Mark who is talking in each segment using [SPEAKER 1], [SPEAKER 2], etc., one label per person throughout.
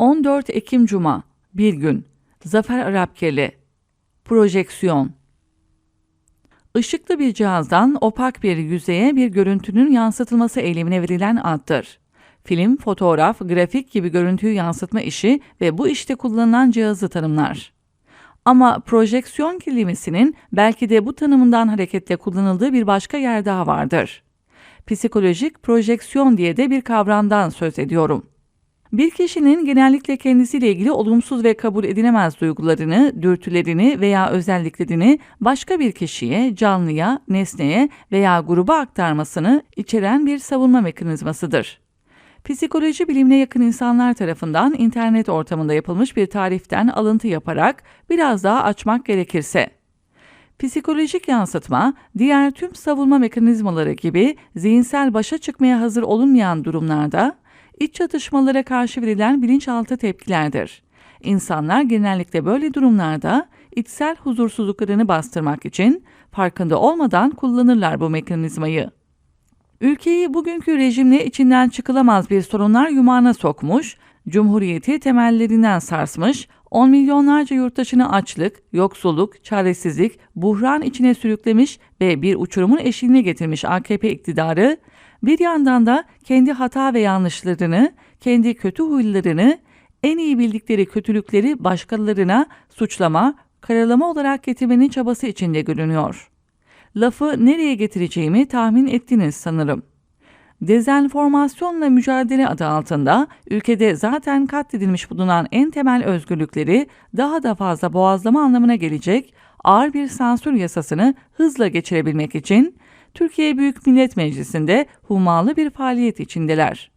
[SPEAKER 1] 14 Ekim Cuma, bir gün. Zafer Arapkeli. Projeksiyon. Işıklı bir cihazdan opak bir yüzeye bir görüntünün yansıtılması eylemine verilen addır. Film, fotoğraf, grafik gibi görüntüyü yansıtma işi ve bu işte kullanılan cihazı tanımlar. Ama projeksiyon kelimesinin belki de bu tanımından hareketle kullanıldığı bir başka yer daha vardır. Psikolojik projeksiyon diye de bir kavramdan söz ediyorum. Bir kişinin genellikle kendisiyle ilgili olumsuz ve kabul edilemez duygularını, dürtülerini veya özelliklerini başka bir kişiye, canlıya, nesneye veya gruba aktarmasını içeren bir savunma mekanizmasıdır. Psikoloji bilimine yakın insanlar tarafından internet ortamında yapılmış bir tariften alıntı yaparak biraz daha açmak gerekirse, Psikolojik yansıtma, diğer tüm savunma mekanizmaları gibi zihinsel başa çıkmaya hazır olunmayan durumlarda iç çatışmalara karşı verilen bilinçaltı tepkilerdir. İnsanlar genellikle böyle durumlarda içsel huzursuzluklarını bastırmak için farkında olmadan kullanırlar bu mekanizmayı. Ülkeyi bugünkü rejimle içinden çıkılamaz bir sorunlar yumağına sokmuş, cumhuriyeti temellerinden sarsmış, on milyonlarca yurttaşını açlık, yoksulluk, çaresizlik, buhran içine sürüklemiş ve bir uçurumun eşiğine getirmiş AKP iktidarı, bir yandan da kendi hata ve yanlışlarını, kendi kötü huylarını, en iyi bildikleri kötülükleri başkalarına suçlama, karalama olarak getirmenin çabası içinde görünüyor. Lafı nereye getireceğimi tahmin ettiniz sanırım. Dezenformasyonla mücadele adı altında ülkede zaten katledilmiş bulunan en temel özgürlükleri daha da fazla boğazlama anlamına gelecek ağır bir sansür yasasını hızla geçirebilmek için Türkiye Büyük Millet Meclisi'nde humalı bir faaliyet içindeler.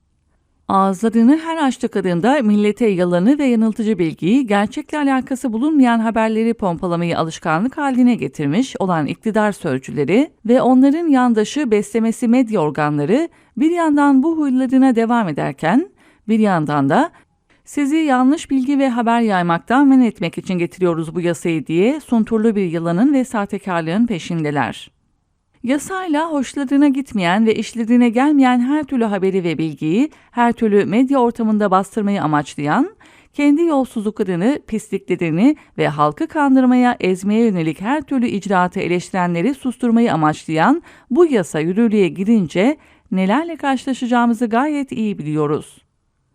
[SPEAKER 1] Ağızlarını her açtıklarında millete yalanı ve yanıltıcı bilgiyi, gerçekle alakası bulunmayan haberleri pompalamayı alışkanlık haline getirmiş olan iktidar sözcüleri ve onların yandaşı beslemesi medya organları bir yandan bu huylarına devam ederken, bir yandan da sizi yanlış bilgi ve haber yaymaktan men etmek için getiriyoruz bu yasayı diye sunturlu bir yalanın ve sahtekarlığın peşindeler. Yasayla hoşlarına gitmeyen ve işlerine gelmeyen her türlü haberi ve bilgiyi her türlü medya ortamında bastırmayı amaçlayan, kendi yolsuzluklarını, pisliklerini ve halkı kandırmaya, ezmeye yönelik her türlü icraatı eleştirenleri susturmayı amaçlayan bu yasa yürürlüğe girince nelerle karşılaşacağımızı gayet iyi biliyoruz.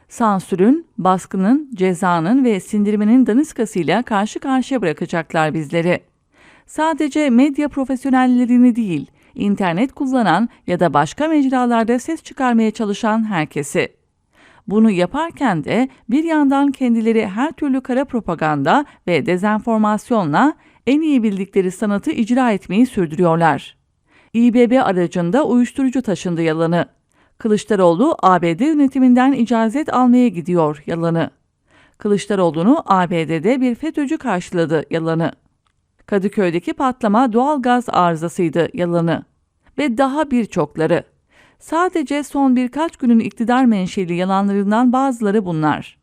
[SPEAKER 1] Sansürün, baskının, cezanın ve sindirmenin daniskasıyla karşı karşıya bırakacaklar bizleri. Sadece medya profesyonellerini değil, internet kullanan ya da başka mecralarda ses çıkarmaya çalışan herkesi. Bunu yaparken de bir yandan kendileri her türlü kara propaganda ve dezenformasyonla en iyi bildikleri sanatı icra etmeyi sürdürüyorlar. İBB aracında uyuşturucu taşındı yalanı. Kılıçdaroğlu ABD yönetiminden icazet almaya gidiyor yalanı. Kılıçdaroğlu'nu ABD'de bir FETÖ'cü karşıladı yalanı. Kadıköy'deki patlama doğal gaz arızasıydı yalanı ve daha birçokları. Sadece son birkaç günün iktidar menşeli yalanlarından bazıları bunlar.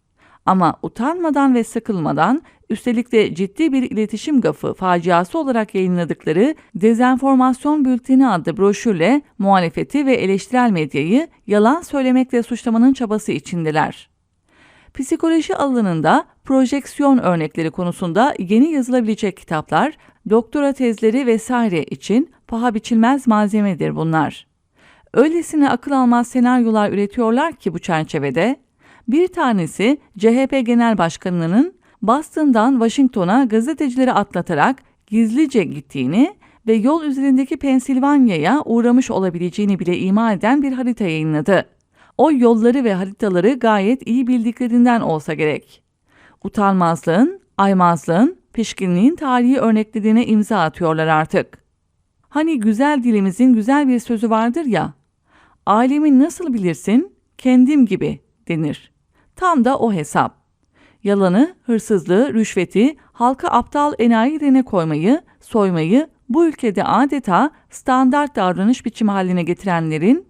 [SPEAKER 1] Ama utanmadan ve sıkılmadan üstelik de ciddi bir iletişim gafı faciası olarak yayınladıkları Dezenformasyon Bülteni adlı broşürle muhalefeti ve eleştirel medyayı yalan söylemekle suçlamanın çabası içindeler. Psikoloji alanında projeksiyon örnekleri konusunda yeni yazılabilecek kitaplar, doktora tezleri vesaire için paha biçilmez malzemedir bunlar. Öylesine akıl almaz senaryolar üretiyorlar ki bu çerçevede, bir tanesi CHP Genel Başkanı'nın Boston'dan Washington'a gazetecileri atlatarak gizlice gittiğini ve yol üzerindeki Pensilvanya'ya uğramış olabileceğini bile ima eden bir harita yayınladı. O yolları ve haritaları gayet iyi bildiklerinden olsa gerek. Utanmazlığın, aymazlığın, pişkinliğin tarihi örneklediğine imza atıyorlar artık. Hani güzel dilimizin güzel bir sözü vardır ya, alemi nasıl bilirsin? Kendim gibi denir. Tam da o hesap. Yalanı, hırsızlığı, rüşveti, halka aptal enayi yerine koymayı, soymayı bu ülkede adeta standart davranış biçimi haline getirenlerin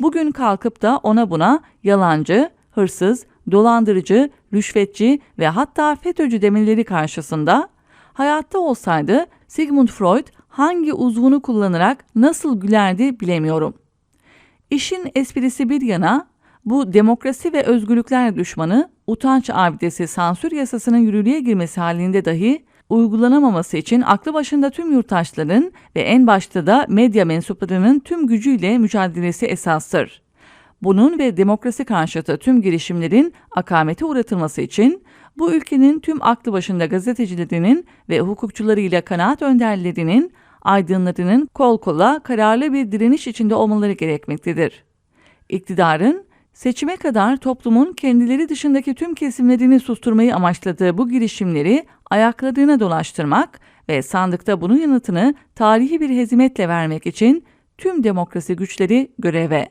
[SPEAKER 1] bugün kalkıp da ona buna yalancı, hırsız, dolandırıcı, rüşvetçi ve hatta FETÖ'cü demeleri karşısında hayatta olsaydı Sigmund Freud hangi uzvunu kullanarak nasıl gülerdi bilemiyorum. İşin esprisi bir yana Bu demokrasi ve özgürlükler düşmanı, utanç abidesi sansür yasasının yürürlüğe girmesi halinde dahi uygulanamaması için aklı başında tüm yurttaşların ve en başta da medya mensuplarının tüm gücüyle mücadelesi esastır. Bunun ve demokrasi karşıtı tüm girişimlerin akamete uğratılması için bu ülkenin tüm aklı başında gazetecilerinin ve hukukçularıyla kanaat önderlerinin, aydınlarının kol kola kararlı bir direniş içinde olmaları gerekmektedir. İktidarın seçime kadar toplumun kendileri dışındaki tüm kesimlerini susturmayı amaçladığı bu girişimleri ayaklarına dolaştırmak ve sandıkta bunun yanıtını tarihi bir hezimetle vermek için tüm demokrasi güçleri göreve